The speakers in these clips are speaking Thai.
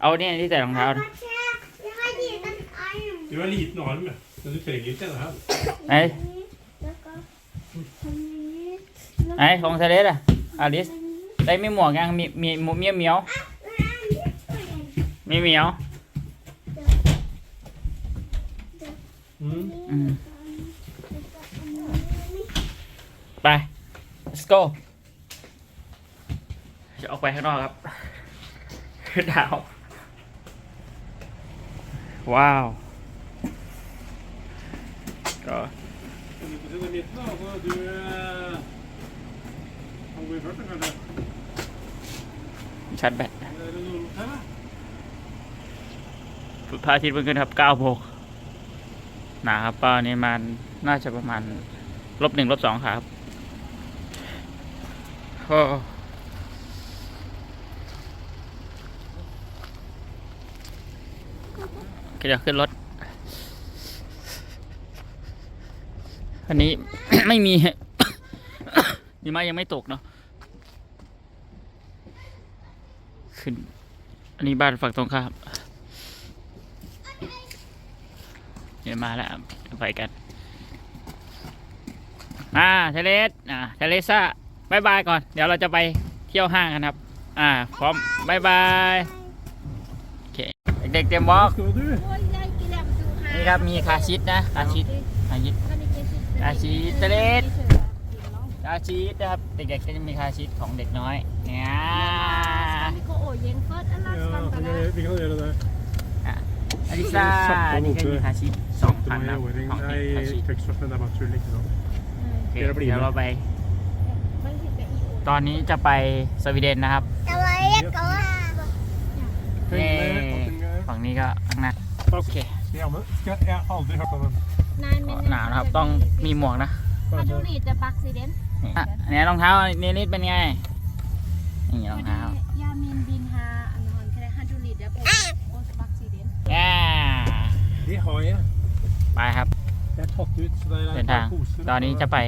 เอาเนี่ยที่ใส่รองเท้านะ Jeg har gitt en arm. Du har liten arm, ja. men du trenger ikke det her. ไหน ไหนของเทเลสอะอาลิสได้มีหมวกยังมีมีมีเมียวเมียวมีเหมียว Mm. อืมไป let's go จะออกไปข้างนอกครับือดาว ว้าว ก็ชัดแจแบตสุดท้ายที่เพิ่งขึ้นครับ9โบกหนาครับป้านี่มันน่าจะประมาณลบหนึ่งลบสองครับโอ้ก็ เดี๋ยวขึ้นรถ อันนี้ ไม่มีนี่มายังไม่ตกเนาะขึ้น อันนี้บ้านฝั่งตรงข้ามเดี๋ยวมาแล้วไปกันอ่าเทเลสอ่าเทเลซ่าบายบายก่อน เดี๋ยวเราจะไปเที่ยวห้างกันครับ อ่า พร้อมบายบาย ด็กๆเตรียมวอล์ก Skal du? นี่ครับมีคาชิดนะคาชิดคาชิดคาชิดเทเลสคาชิดนะครับเด็กๆก็จะมีคาชิดของเด็กน้อยเนี่ย Ja, vi kan, vi kan gjøre det. อลิซานี่ก็มีคาชิดสองพัน Sakte นะ med ของ åring. เด็กคาชิด Nei, Texas, men det er bare tull, ikke sant? โอเคเดี๋ยวเราไปเดี๋ยวเราไป ตอนนี้จะไปสวีเดนนะครับ Det var jeg også. เย้ ฝั่งนี้ก็ข้างหน้าโอเค Skal jeg, med? Skal, jeg har aldri hørt om den. ก็หนาวนะครับต้องมีหมวกนะมาดูดิจะบักซีเดนอะอันนี้รองเท้าเนลิสเป็นไงนี่รองเท้ายามินบินฮาอันนอนแค่ฮันดูลิดแล้วโอ้โอ้บักซีเดนแย่ De har jeg. ไปครับ Jeg har tatt ut, så det er เดิน et ทาง par poser. ตอนนี้จะไป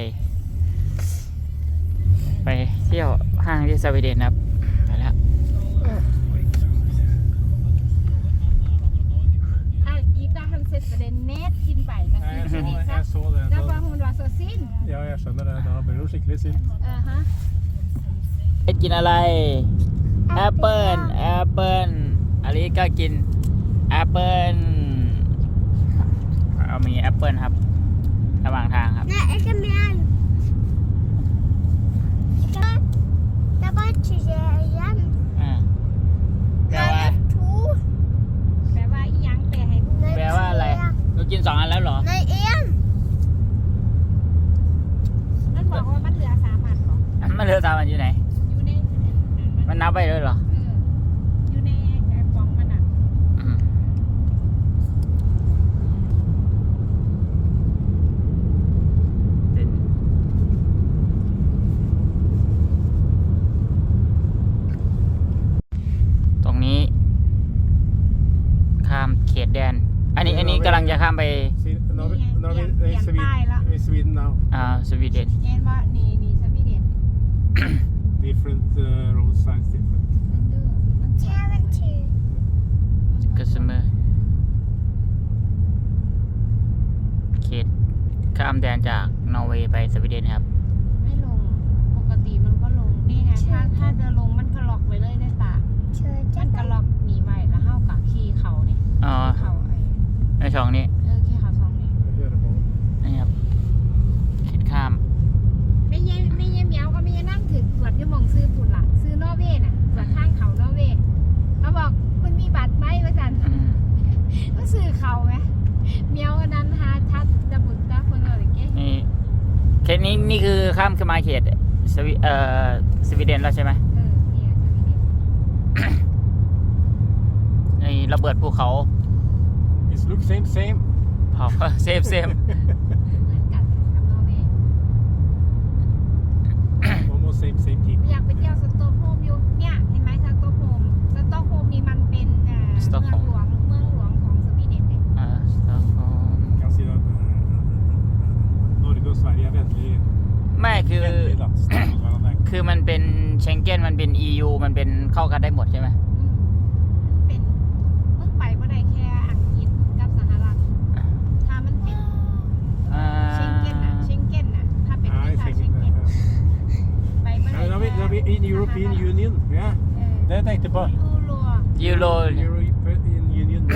ไปเที่ยวห้างที่สวีเดนครับ ไปแล้ว อะอีตาฮันเซตประเด็นเนตกินไปกัน Nei, กิน jeg ช så, นิด jeg ซะ så det. แล้วพอ Så, หุ่นว่าโซซิน ja, jeg skjønner det. Da blir det jo skikkelig sint. เออฮะเอ็ดกินอะไรแอปเปิลแอปเปิลอลิสก็กินแอปเปิลเอามีแอปเปิลครับ ระหว่างทางครับ Nei, ikke mer. Det- Det var tre igjen. อ่าแปล Her ว่า er to. แปลว่าอีหยังแปลให้ดู Nei, แปลว่าอะไร tre. หนู กินสองอันแล้วเหรอ Nei, én. มันบอกว่ามันเหลือสามอันเหรอมันเหลือสามอันอยู่ไหน อยู่ใน มันนับไปด้วยเหรอ เอออยู่ในไอ้กล่องมันอะ อืมเป็นตรงนี้ ข้ามเขตแดน อันนี้ อันนี้กำลังจะข้ามไป Si- Nå er vi, nå er vi, Igjen, i igjen, Sweden, nei, da. i Sweden now. อ่า สวีเดน เอ็นว่านี่นี่สวีเดน Different uh, road signs, different. มันดูมันสวย Seventeen. กสเมอร์เขตข้ามแดนจากนอร์เวย์ไปสวีเดนครับ ไม่ลง ปกติมันก็ลง นี่ไง ถ้าถ้าจะลงมันก็ล็อกไว้เลยได้ตา มันก็ล็อกหนีไว้แล้วเข้ากับขี่เขาเนี่ย อ๋อ ขี่เขาไอ้ ใน ช่องนี้เออขี่เขาสองนี่ Jeg kjører på. นี่ครับเขตข้ามไม่เย่ไม่เย่เหมียวก็ไม่เย่นั่งถึงตรวจที่มองซื้อปุ่นละซื้อนอร์เวย์น่ะตรวจข้างเขานอร์เวย์เขาบอกคุณมีบัตรไหมว่าจันอืมก็ซื้อเขาไหมเหมียวอันนั้นฮาทัดดะบุตตาคนอะไรเก๋นี่เขตนี้นี่คือข้ามขึ้นมาเขตสวีเอ่อสวีเดนแล้วใช่ไหมเออเนี่ยสวีเดนนี่ระเบิดภูเขา It looks same, same. เผาเซฟเซฟ เหมือนกันกับนอร์เวย์ Almost same, same people. อยากไปเที่ยวสตอกโฮล์มอยู่เนี่ยเห็นไหมสตอกโฮล์มสตอกโฮล์มนี่มันเป็นเอ่อเมืองหลวงเมืองหลวงของสวีเดนเลยอ่าสต็อกโฮล์ม Jeg kan si at uh, Norge og Sverige er vennlig, ไม่คือ vennlig da. Snakker med hverandre. คือมันเป็นเชงเก้นมันเป็น EU มันเป็นเข้ากันได้หมดใช่ไหมอืม in European Union. Ja. Det tenkte jeg på. Euro, Euro European Union.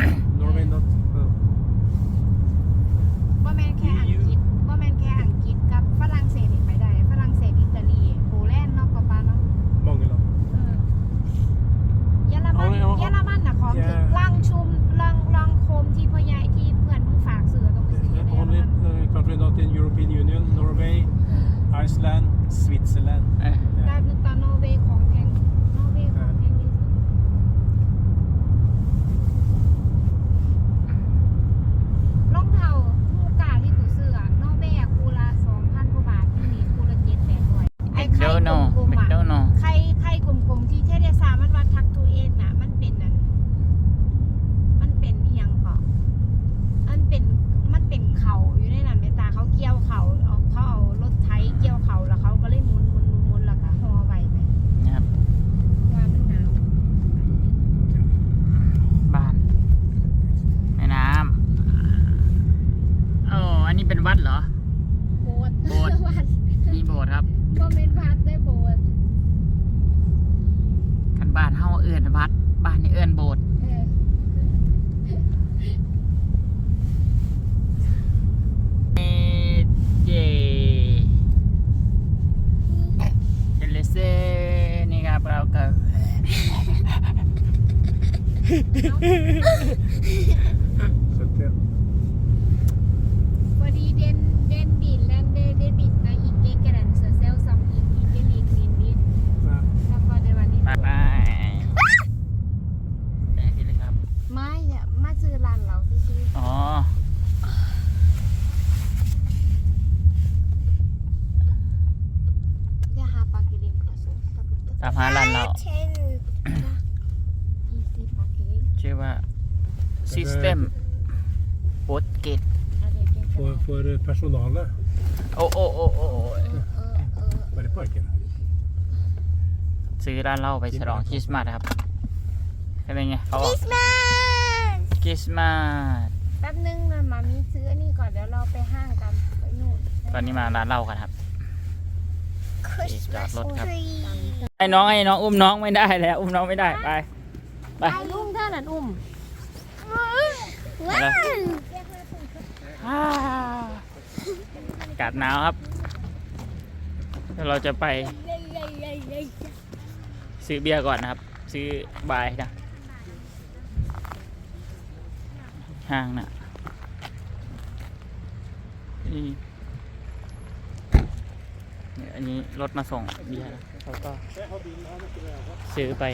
Iceland, Switzerland. เอ้ยได้คือตอนนอร์เวย์ของแพงนอร์เวย์ของแพงที่สุดรองเท้าคู่กาที่กูซื้ออะนอร์เวย์อะคู่ละ2,000กว่าบาทที่นี่คู่ละ7-800ไอ้ไข่ เดโน กลม เม ๆอะ โดโน ไข่ไข่กลมๆที่เทเดซามันว่าทักทูเอ็นน่ะ มันเป็นนั่นมันเป็นอีหยังก่อมันเป็นมันเป็นเขาอยู่ในนั้นเมตาเขาเกี่ยวเขาเอาเขาเอารถไถเกี่ยวเขาแล้วเขาก็เลยหมุนหมุนหมุนหมุนแล้วก็ห่อไว้ไป นะครับ ว่ามันหนาว บ้านแม่น้ำโอ้อันนี้เป็นวัดเหรอ โบสถ์ โบสถ์ วัด มีโบสถ์ครับ บ่แม่นวัดได้โบสถ์ กันบ้านเฮาเอื้อนวัด บ้านนี่เอื้อนโบสถ์เออเอเจเจเลเซนี่ครับเราก็ Så att, eh, พอดีเดนเดนบินแลนเดเดบินนะอีกเกกระดันเซอร์เซลซัมอีกอีกเกลีกลินบิน nej. แล้วพอในวันนี้ ไปไปไปที่เลยครับ ไม่เนี่ยมาซื้อร้านเราซื้อ อ๋อ ๆจะหาปลากิลิงขอซื้อปลาบุตร ตามหาร้านเรา Ten. อีซีปลากิลิง ชื่อว่า System p o t g a t e อะไรเก่ง For, for eh, personalet, โอ้โอ้โอ้โอ้โอ้เออเออเออ bare pojkene. ซื้อร้านเหล้าไปฉลองคริสต์มาสครับใช่ไหมไงเขาบอก Christmas. คริสต์มาสแป๊บนึงนะมามีซื้ออันนี้ก่อนเดี๋ยวเราไปห้างกันไปนู่นตอนนี้มาร้านเหล้ากันครับ Christmas Lord, Lord, tree. ไอ้น้องไอ้น้องอุ้มน้องไม่ได้แล้ว อุ้มน้องไม่ได้ไปไป ไอ้ลุงท่านั้นอุ้ม Wow. อ่าอากาศหนาวครับเดี๋ยวเราจะไปซื้อเบียร์ก่อนนะครับ ซื้อบายนะห้างนะนี่เนี่ยอันนี้รถมาส่งเบียร์นะเขาก็ซื้อไป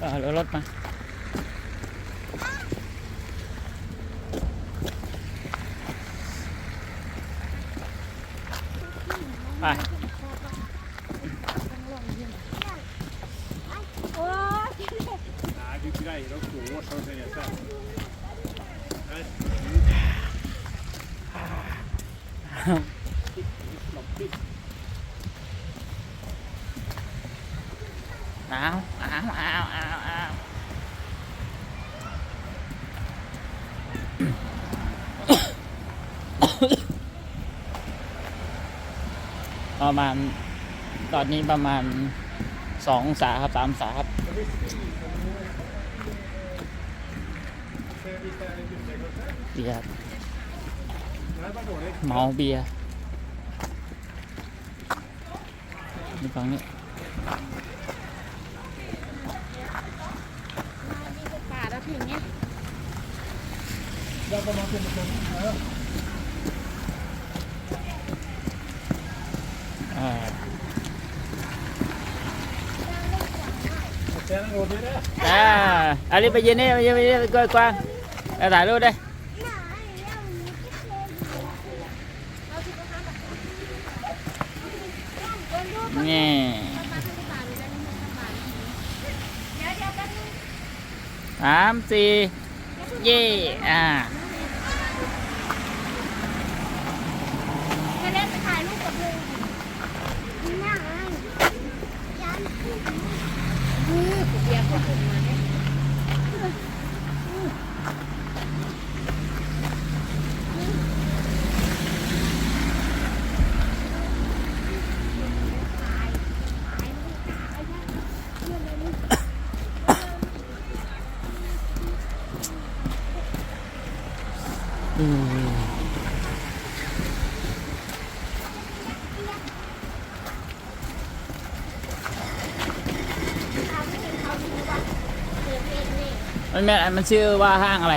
เออแล้วรถมา ไป โอ้ย Nej, du greier å gå så det er Nei. อ้าวอ้าวอ้าวอ้าวอ้าว ประมาณตอนนี้ประมาณสององศาครับสามองศาครับเบียร์เมาเบียร์นี่ฟังนี่ป่าแล้วถึงเนี้ย Da kan man finne på ja. อ่า Se den rådyret. อ่าอันนี้ไปยืนนี่ไปยืนไปยืนกล้วยกวางเอาถ่ายรูปได้นี่สามสี่เย่อ่า จะเล่นถ่ายรูปกับลุง อือกูเบียร์ก็ผมมาเนี่ย อืม เอาไม่เห็นเขาดูว่าเปิดเพลงนี่ มันแม่มันชื่อว่าห้างอะไร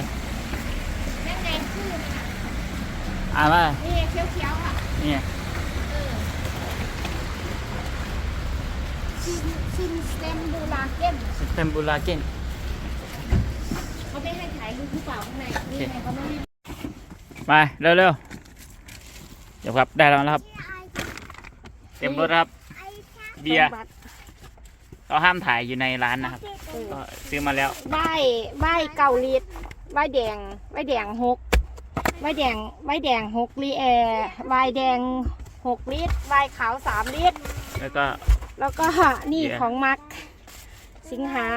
แม่งไงชื่อมันอะอ่านว่านี่เขียวๆอะเนี่ยเออซินซินสเตมบูลาเกนสเตมบูลาเกนเขาไม่ให้ถ่ายรูปหรือเปล่าข้างในนี่ไงเขาไม่ให้ไปเร็วๆเดี๋ยวครับได้แล้วนะครับ เต็มรถครับ เบียร์บัตร เราห้ามถ่ายอยู่ในร้านนะครับก็ซื้อมาแล้วใบใบเกาลิตรใบแดงใบแดงหกใบแดงใบแดงหกลิแอร์ใบแดงหกลิตรใบขาวสามลิตร แล้วก็ แล้วก็นี่เบียร์ ของมัก สิงหา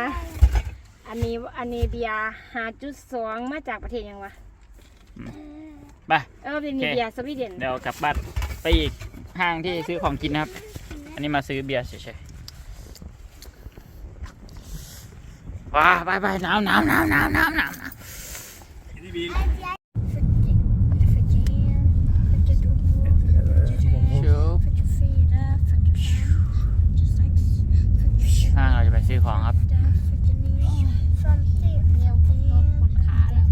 อันนี้อันนี้เบียร์หาจุดสองมาจากประเทศยังวะไป เออเป็นโอเค เบียร์สวีเดนเดี๋ยวกลับบ้านไปอีกห้างที่ซื้อของกินนะครับ อันนี้มาซื้อเบียร์เฉยๆ ว้าไปไปหนาวหนาวหนาวหนาวหนาวหนาว In die bil. ห้างเราจะไปซื้อของครับปวดขาแล้ว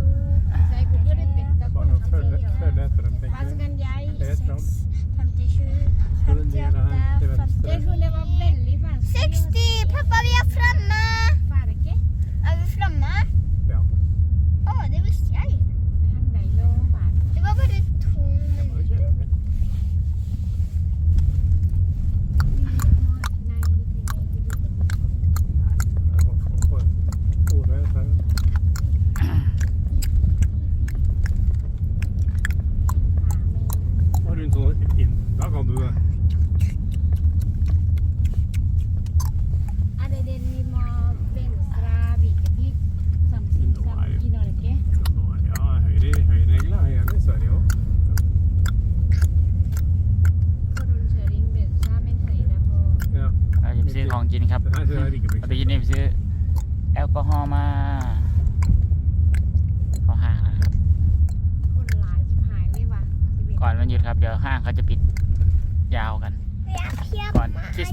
ใจกูก็ได้เป็กน Bara คาเฟ่ följ, följ efter den วาส tänker กันยาย jag. Det är fram. 57, Koordinera här till 58, เด็ก vänster. คุณได้ว่าเป็นหรือเปล่า 60! Pappa, vi är framme! Er vi framme?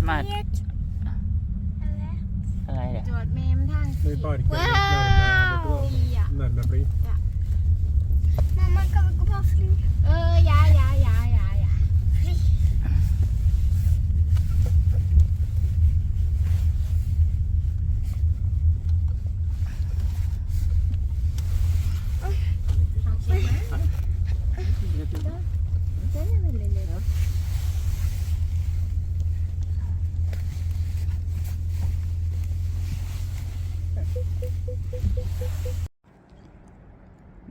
Barn, på Christmas. Eller? อะไรเดี๋ยวจอดแมมทาง Vi สี่ parkar Wow. närmare, ปีอะ närmare bli. Mamma, kan vi gå på flyg? เออยายายายายา Flyg. Okej.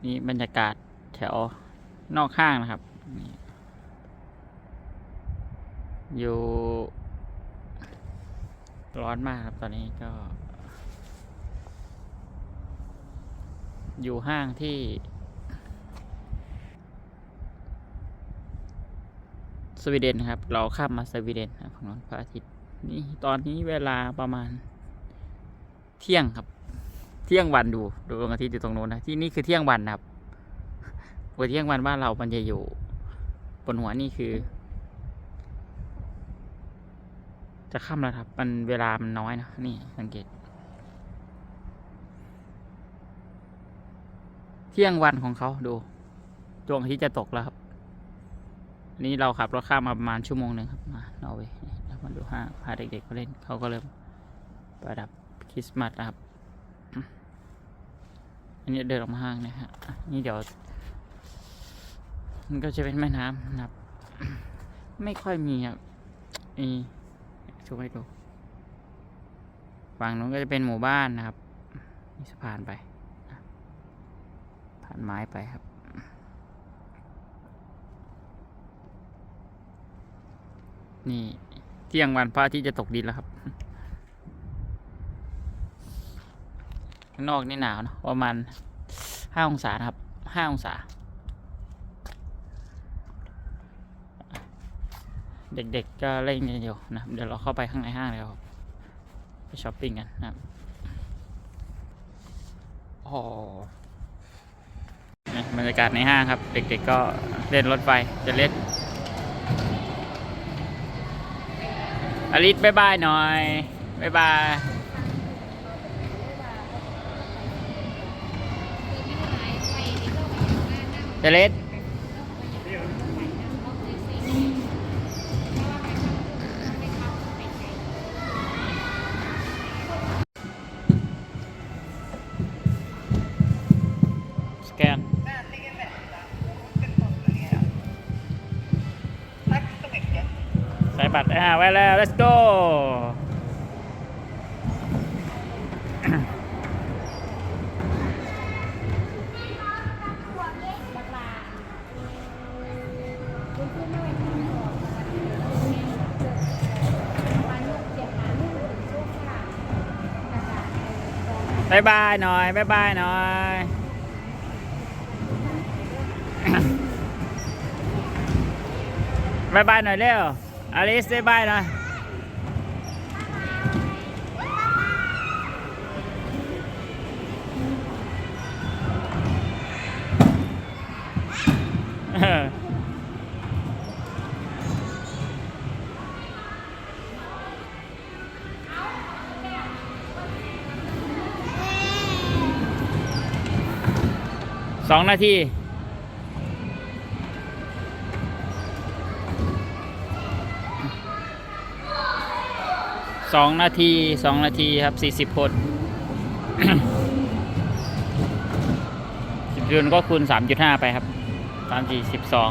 นี่ บรรยากาศแถวนอกห้างนะครับ อยู่ ร้อนมากครับตอนนี้ก็ อยู่ห้างที่ สวีเดนครับ เราข้ามมาสวีเดนนะครับของพระอาทิตย์นี่ตอนนี้เวลาประมาณ เที่ยงครับ เที่ยงวันดู ดูดวงอาทิตย์อยู่ตรงโน้นนะ ที่นี่คือเที่ยงวันนะครับ ปกติเที่ยงวันบ้านเรามันจะอยู่ บนหัวนี่คือ จะค่ำแล้วครับ มันเวลามันน้อยนะนี่สังเกต เที่ยงวันของเขาดูดวงอาทิตย์จะตกแล้วครับนนี่เราขับรถข้ามมาประมาณชั่วโมงหนึ่งครับมานอร์เวย์แล้วมาดูห้างพาเด็กๆมาเล่นเขาก็เริ่มประดับคริสต์มาสนะครับ อันนี้เดินออกมาห้างนะฮะนี่เดี๋ยว มันก็จะเป็นแม่น้ำนะครับ ไม่ค่อยมีครับนี่ช่วยดูฝั่งนู้นก็จะเป็นหมู่บ้านนะครับมีสะพานไปผ่านไม้ไปครับ นี่เที่ยงวันพระทิตย์จะตกดินแล้วครับข้างนอกนี่หนาวนะประมาณห้าองศานะครับห้าองศา เด็กๆก็เล่นกันอยู่นะครับเดี๋ยวเราเข้าไปข้างในห้างเลยครับไปช้อปปิ้งกันนะครับโอ้นี่บรรยากาศในห้างครับ เด็กๆก็เล่นรถไฟจะเล่นอลิสบายบายหน่อยบายบายเจเล็ดส บัตรอ่าไว้แล้ว let's go ไปบาลูกถึงช่วงค่ะกระดาษเออบายบายหน่อยบายบายหน่อยบายบายหน่อยเร็ว อลิสบายบายน่อยสองนาที สองนาทีสองนาทีครับสี่สิบคนสิบคูณก็คูณสามจุดห้าไปครับสามสี่สิบสอง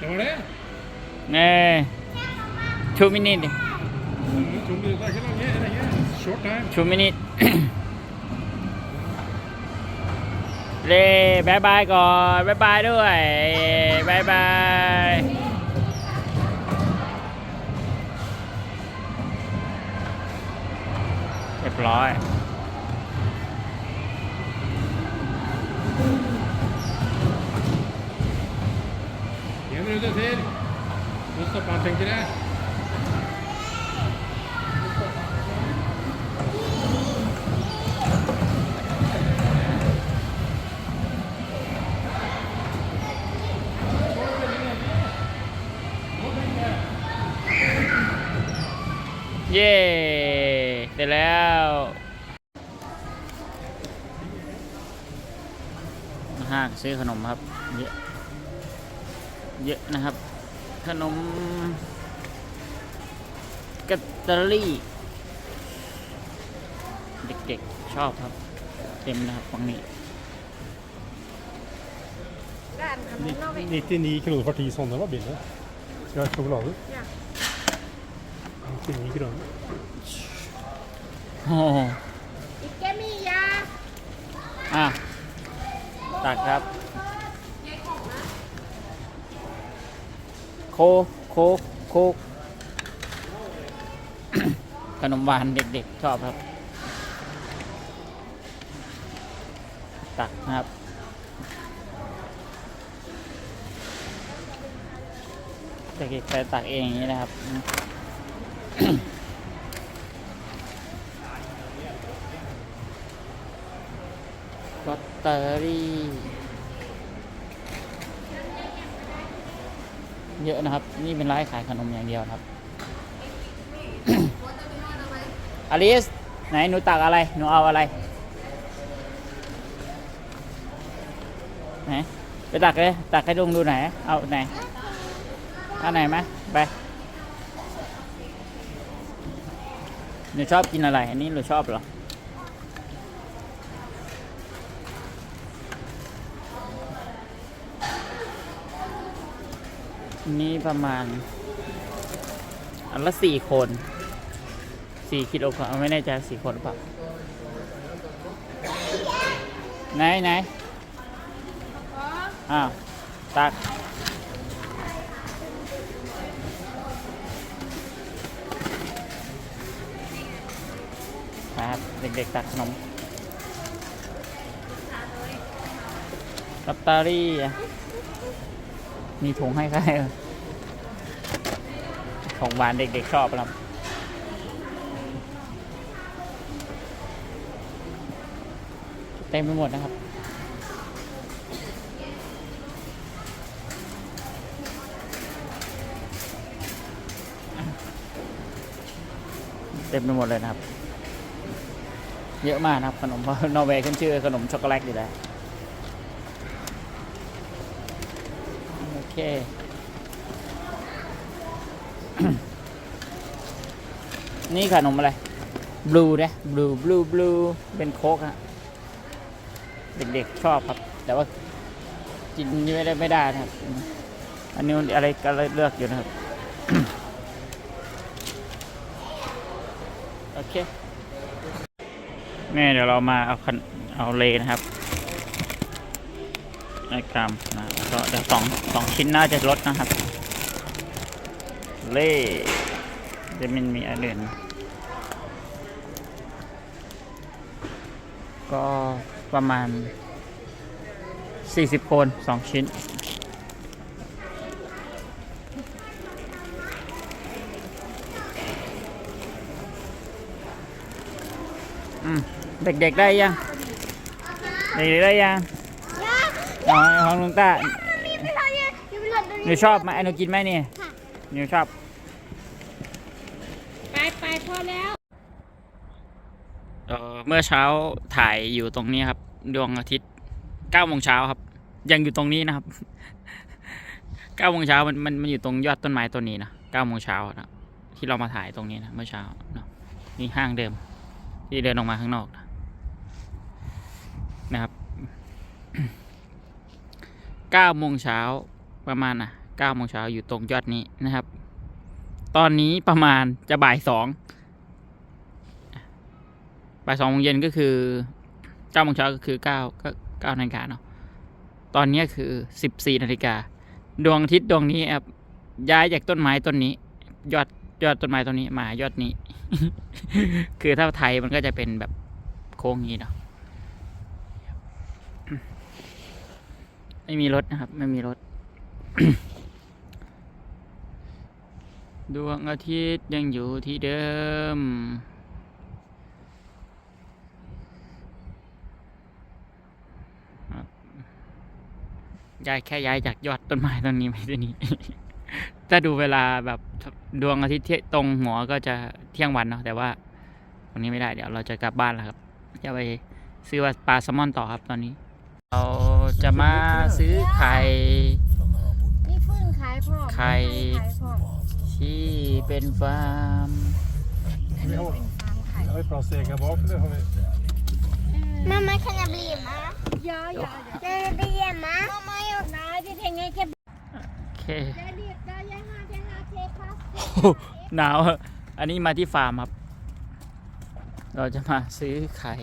Det var det? เน่ชูมินิ Mm, Tog det ikke lange? Er det ikke? Short time. ชูมินิเล่บายบายก่อนบายบายด้วยบายบาย เรียบร้อย En runde til. Nå stopper han, tenker jeg. เ ซื้อขนมครับเยอะเยอะนะครับ ขนมกัตเตอรี่เด็กๆชอบครับ เต็มนะครับฝั่งนี้ร้านขนมนอกเว99 kroner for ti sånne var billig. Skal jeg ha sjokolade? Ja. 99 kroner. โอ้โหอีกแกมียาอะ ตักครับ โคโคโคขนมหวานเด็กๆ ชอบครับ ตักนะครับ เด็กๆไปตักเองอย่างนี้นะครับ ตเตอรี่เยอะนะครับ นี่เป็นร้านขายขนมอย่างเดียวครับอลิส ไหนหนูตักอะไร หนูเอาอะไร ไหน ไปตักเลย ตักให้ลุงดูไหน เอาไหนเอาไหนไหมไป หนูชอบกินอะไร อันนี้หนูชอบเหรอ นี่ประมาณ อันละสี่คนสี่กิโลกรัมไม่แน่ใจสี่คนหรือเปล่าไหนไหนอ้าวตักนะครับเด็กๆตักขนมลอตเตอรี่อะ มีถุงให้ใครของหวานเด็กๆชอบครับเต็มไปหมดนะครับ เต็มไปหมดเลยนะครับ เยอะมากนะครับ ขนมนอร์เวย์ขึ้นชื่อขนมช็อกโกแลตอยู่แล้ว โอ เคนี่ขนมอะไร บลูนะบลูบลูบลูเป็นโค้กฮะเด็กๆชอบครับ แต่ว่ากินไม่ได้ไม่ได้นะครับ อันนี้อะไรก็เลือกอยู่นะครับ โอเคนี่เดี๋ยวเรามาเอาคันเอาเลนะครับ ไอกรัมนะแล้วก็เดี๋ยวสองสองชิ้นน่าจะลดนะครับ เล่จะมันมีอันอื่นก็ประมาณ 40 คน 2 ชิ้นอืมเด็กๆได้ยัง เด็กๆได้ยัง Ja, อ๋อของลุงต้า jag vill ha det. Jag vill ha det. หนูชอบไหมหนูกินไหมเนี่ยค่ะหนูชอบ ไปไปพอแล้วเอ่อเมื่อเช้าถ่ายอยู่ตรงนี้ครับ ดวงอาทิตย์เก้าโมงเช้าครับ ยังอยู่ตรงนี้นะครับเก้าโมงเช้ามันมันมันอยู่ตรงยอดต้นไม้ต้นนี้นะเก้าโมงเช้านะที่เรามาถ่ายตรงนี้นะเมื่อเช้าเนาะนี่ห้างเดิม ที่เดินออกมาข้างนอกนะนะครับ เก้าโมงเช้าประมาณนะเก้าโมงเช้าอยู่ตรงยอดนี้นะครับ ตอนนี้ประมาณจะบ่ายสองบ่ายสองโมงเย็นก็คือเก้าโมงเช้าก็คือเก้าก็เก้านาฬิกาเนาะตอนนี้คือสิบสี่นาฬิกาดวงอาทิตย์ดวงนี้ครับย้ายจากต้นไม้ต้นนี้ ยอดยอดต้นไม้ต้นนี้มายอดนี้ คือถ้าไทยมันก็จะเป็นแบบโค้งนี้เนาะ ไม่มีรถนะครับ ไม่มีรถ ดวงอาทิตย์ยังอยู่ที่เดิม ย้ายแค่ย้ายจากยอดต้นไม้ต้นนี้ไปที่นี่ถ้าดูเวลาแบบดวงอาทิตย์ที่ตรงหัวก็จะเที่ยงวันเนาะแต่ว่าวันนี้ไม่ได้เดี๋ยวเราจะกลับบ้านแล้วครับ จะไปซื้อปลาแซลมอนต่อครับตอนนี้เรา จะมาซื้อไข่นี่พึ่งขายพ่อไข่ ขายพ่อที่เป็นฟาร์ม Vi har, ฟาร์มไข่ har vi plaststegar bak eller har vi? Mamma, kan jag bli hemma? ยาอยา Kan jag bli hemma? Mamma, jag nej, det tänker jag inte. โอเค Det är det, det jag har, det har till pass. หนาวอะอันนี้มาที่ฟาร์มครับ เราจะมาซื้อไข่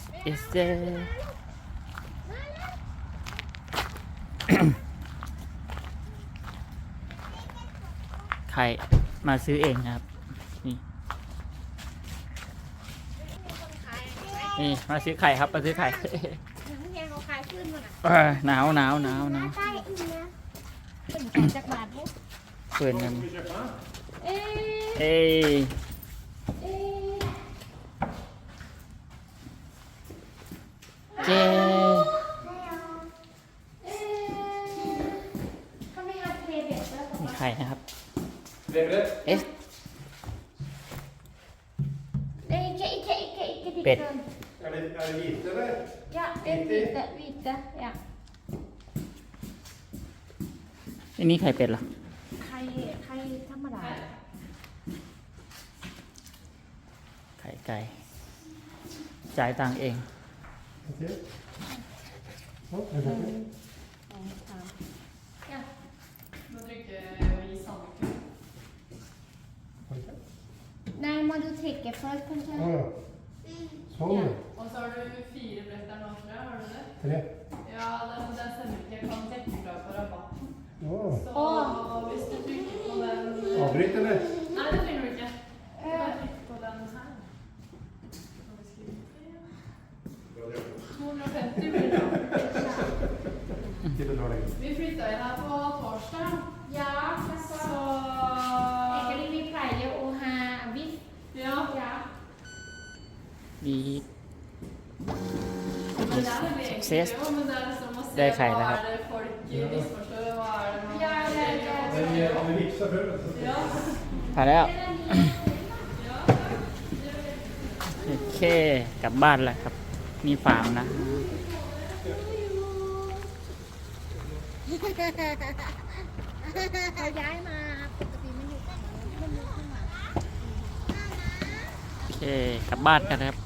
S S J ไข่มาซื้อเองนะครับ นี่ นี่มาซื้อไข่ครับ มาซื้อไข่ Những nhà họ khai ขึ้นมาน่ะเออหนาวหนาวหนาวหนาว Där inne. เป็นไข่จากบาทปุ๊บเปิดกัน Ska vi köpa? เอ๊ะเอ้ย เอ๊ะ เจเขาไม่เอาเทเด็ดแล้วมีไข่นะครับ Lever S เอ้ยเจ๊เจ๊เจ๊เจ๊เป็ด Är det, är det vitt eller? ยะเอ็ดวิตะวิตะยะอันนี้ไข่เป็ดเหรอไข่ไข่ธรรมดาไข่ไก่ จ่ายตังค์เอง Okay. Oh, er det okay? Ja. Må trykke Nei, må du trykke for, kanskje? Å ja. Sånn, ja. Og så har du fire brett der nå, tror jeg. Har du det? Tre. Ja, den, den stemmer ikke. Jeg kan trekke fra på rabatten. Oh. Så hvis du trykker på den Avbryt, eller? Nei, det 250 blir det. Till lördag. Vi flytta inn her på torsdag, Ja, så Jeg kan ikke pleie å ha biff. Ja. Ja. ดี access Ja, men det är som att Det är se Kajla vad här. är det folk missförstår, vad är det man Ja, ja, ja. säger. Har vi vipsat förut? Ja. ผ่านแล้วโอเค กลับบ้านแล้วครับนี่ฟาร์มนะ เขาย้ายมาปกติมันอยู่ข้างหลังมันอยู่ข้างหลัง โอเค กลับบ้านกันนะครับ